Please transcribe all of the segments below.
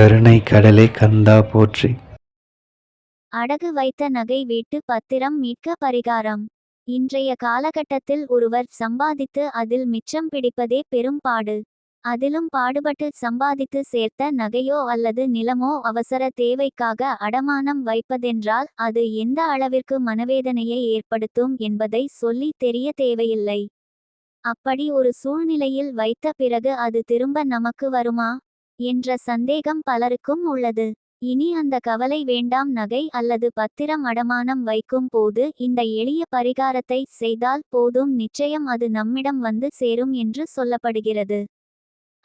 கருணை கடலை கந்தா போற்றி. அடகு வைத்த நகை வீட்டு பத்திரம் மீட்க பரிகாரம். இன்றைய காலகட்டத்தில் ஒருவர் சம்பாதித்து அதில் மிச்சம் பிடிப்பதே பெரும் பாடு. அதிலும் பாடுபட்டு சம்பாதித்து சேர்த்த நகையோ அல்லது நிலமோ அவசர தேவைக்காக அடமானம் வைப்பதென்றால் அது எந்த அளவிற்கு மனவேதனையை ஏற்படுத்தும் என்பதை சொல்லி தெரிய தேவையில்லை. அப்படி ஒரு சூழ்நிலையில் வைத்த பிறகு அது திரும்ப நமக்கு வருமா? என்ற சந்தேகம் பலருக்கும் உள்ளது. இனி அந்த கவலை வேண்டாம் நகை அல்லது பத்திரம் அடமானம் வைக்கும் போது இந்த எளிய பரிகாரத்தை செய்தால் போதும் நிச்சயம் அது நம்மிடம் வந்து சேரும் என்று சொல்லப்படுகிறது.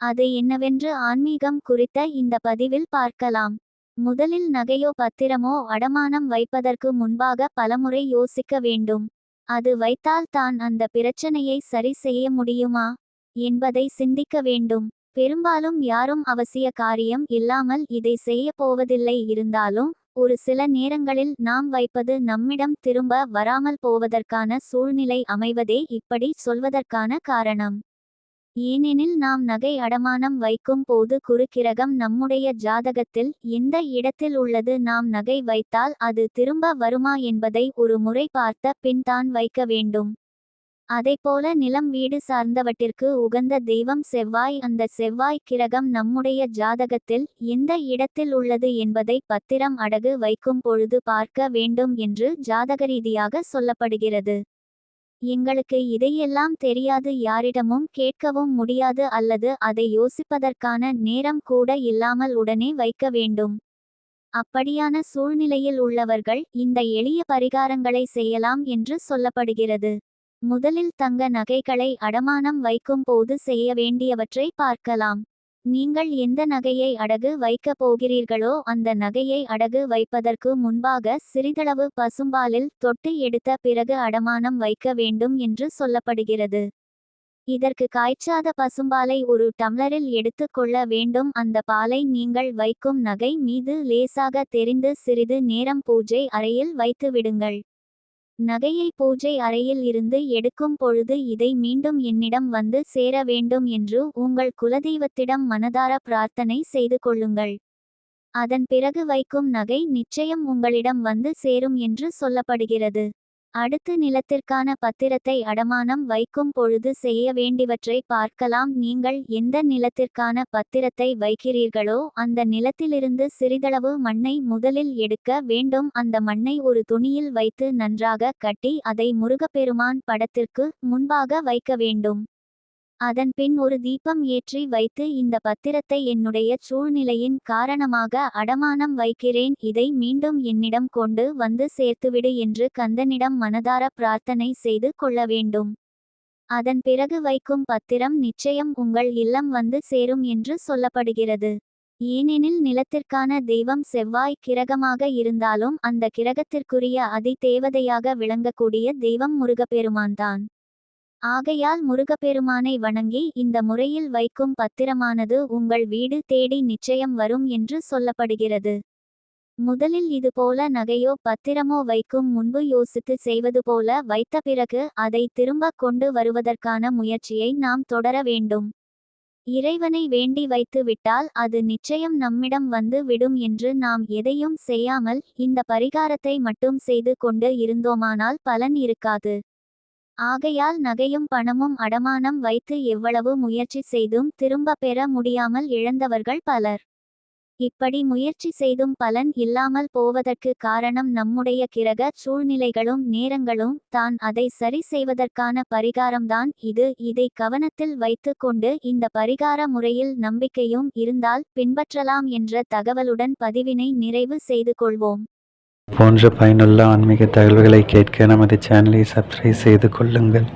அது என்னவென்று ஆன்மீகம் குறித்த இந்த பதிவில் பார்க்கலாம். முதலில் நகையோ பத்திரமோ அடமானம் வைப்பதற்கு முன்பாக பலமுறை யோசிக்க வேண்டும். அது வைத்தால் தான் அந்த பிரச்சனையை சரி செய்ய முடியுமா? என்பதை சிந்திக்க வேண்டும். பெரும்பாலும் யாரும் அவசிய காரியம் இல்லாமல் இதை செய்ய போவதில்லை. இருந்தாலும் ஒரு சில நேரங்களில் நாம் வைப்பது நம்மிடம் திரும்ப வராமல் போவதற்கான சூழ்நிலை அமைவதே இப்படி சொல்வதற்கான காரணம். ஏனெனில் நாம் நகை அடமானம் வைக்கும் போது குறுக்கிரகம் நம்முடைய ஜாதகத்தில் எந்த இடத்தில் உள்ளது நாம் நகை வைத்தால் அது திரும்ப வருமா என்பதை ஒரு முறை பார்த்த பின் தான் வைக்க வேண்டும். அதைப்போல நிலம் வீடு சார்ந்தவற்றிற்கு உகந்த தெய்வம் செவ்வாய். அந்த செவ்வாய் கிரகம் நம்முடைய ஜாதகத்தில் எந்த இடத்தில் உள்ளது என்பதை பத்திரம் அடகு வைக்கும் பொழுது பார்க்க வேண்டும் என்று ஜாதகரீதியாக சொல்லப்படுகிறது. எங்களுக்கு இதையெல்லாம் தெரியாது யாரிடமும் கேட்கவும் முடியாது அல்லது அதை யோசிப்பதற்கான நேரம் கூட இல்லாமல் உடனே வைக்க வேண்டும். அப்படியான சூழ்நிலையில் உள்ளவர்கள் இந்த எளிய பரிகாரங்களை செய்யலாம் என்று சொல்லப்படுகிறது. முதலில் தங்க நகைகளை அடமானம் வைக்கும் போது செய்ய வேண்டியவற்றை பார்க்கலாம். நீங்கள் எந்த நகையை அடகு வைக்கப் போகிறீர்களோ அந்த நகையை அடகு வைப்பதற்கு முன்பாக சிறிதளவு பசும்பாலில் தொட்டு எடுத்த பிறகு அடமானம் வைக்க வேண்டும் என்று சொல்லப்படுகிறது. இதற்கு காய்ச்சாத பசும்பாலை ஒரு டம்ளரில் எடுத்துக்கொள்ள வேண்டும். அந்த பாலை நீங்கள் வைக்கும் நகை மீது லேசாக தெரிந்து சிறிது நேரம் பூஜை அறையில் வைத்து விடுங்கள். நகையை பூஜை அறையில் இருந்து எடுக்கும் பொழுது இதை மீண்டும் என்னிடம் வந்து சேர வேண்டும் என்று உங்கள் குலதெய்வத்திடம் மனதார பிரார்த்தனை செய்து கொள்ளுங்கள். அதன் பிறகு வைக்கும் நகை நிச்சயம் உங்களிடம் வந்து சேரும் என்று சொல்லப்படுகிறது. அடுத்து நிலத்திற்கான பத்திரத்தை அடமானம் வைக்கும் பொழுது செய்ய வேண்டிவற்றை பார்க்கலாம். நீங்கள் எந்த நிலத்திற்கான பத்திரத்தை வைக்கிறீர்களோ அந்த நிலத்திலிருந்து சிறிதளவு மண்ணை முதலில் எடுக்க வேண்டும். அந்த மண்ணை ஒரு துணியில் வைத்து நன்றாக கட்டி அதை முருகப்பெருமான் படத்திற்கு முன்பாக வைக்க வேண்டும். அதன்பின் ஒரு தீபம் ஏற்றி வைத்து இந்த பத்திரத்தை என்னுடைய சூழ்நிலையின் காரணமாக அடமானம் வைக்கிறேன் இதை மீண்டும் என்னிடம் கொண்டு வந்து சேர்த்துவிடு என்று கந்தனிடம் மனதார பிரார்த்தனை செய்து கொள்ள வேண்டும். அதன் பிறகு வைக்கும் பத்திரம் நிச்சயம் உங்கள் இல்லம் வந்து சேரும் என்று சொல்லப்படுகிறது. ஏனெனில் நிலத்திற்கான தெய்வம் செவ்வாய் கிரகமாக இருந்தாலும் அந்த கிரகத்திற்குரிய அதி தேவதையாக விளங்கக்கூடிய தெய்வம் முருகப்பெருமான்தான். ஆகையால் முருகப்பெருமானை வணங்கி இந்த முறையில் வைக்கும் பத்திரமானது உங்கள் வீடு தேடி நிச்சயம் வரும் என்று சொல்லப்படுகிறது. முதலில் இதுபோல நகையோ பத்திரமோ வைக்கும் முன்பு யோசித்து செய்வது போல வைத்த பிறகு அதை திரும்ப கொண்டு வருவதற்கான முயற்சியை நாம் தொடர வேண்டும். இறைவனை வேண்டி வைத்து விட்டால் அது நிச்சயம் நம்மிடம் வந்து விடும் என்று நாம் எதையும் செய்யாமல் இந்த பரிகாரத்தை மட்டும் செய்து கொண்டு இருந்தோமானால் பலன் இருக்காது. ஆகையால் நகையும் பணமும் அடமானம் வைத்து எவ்வளவு முயற்சி செய்தும் திரும்ப பெற முடியாமல் இழந்தவர்கள் பலர். இப்படி முயற்சி செய்தும் பலன் இல்லாமல் போவதற்கு காரணம் நம்முடைய கிரக சூழ்நிலைகளும் நேரங்களும். தான் அதை சரி செய்வதற்கான பரிகாரம்தான் இது. இதை கவனத்தில் வைத்து கொண்டு இந்த பரிகார முறையில் நம்பிக்கையும் இருந்தால் பின்பற்றலாம் என்ற தகவலுடன் பதிவினை நிறைவு செய்து கொள்வோம். போன்ற பயனுள்ள ஆன்மீக தகவல்களை கேட்க நமது சேனலை சப்ஸ்கிரைப் செய்து கொள்ளுங்கள்.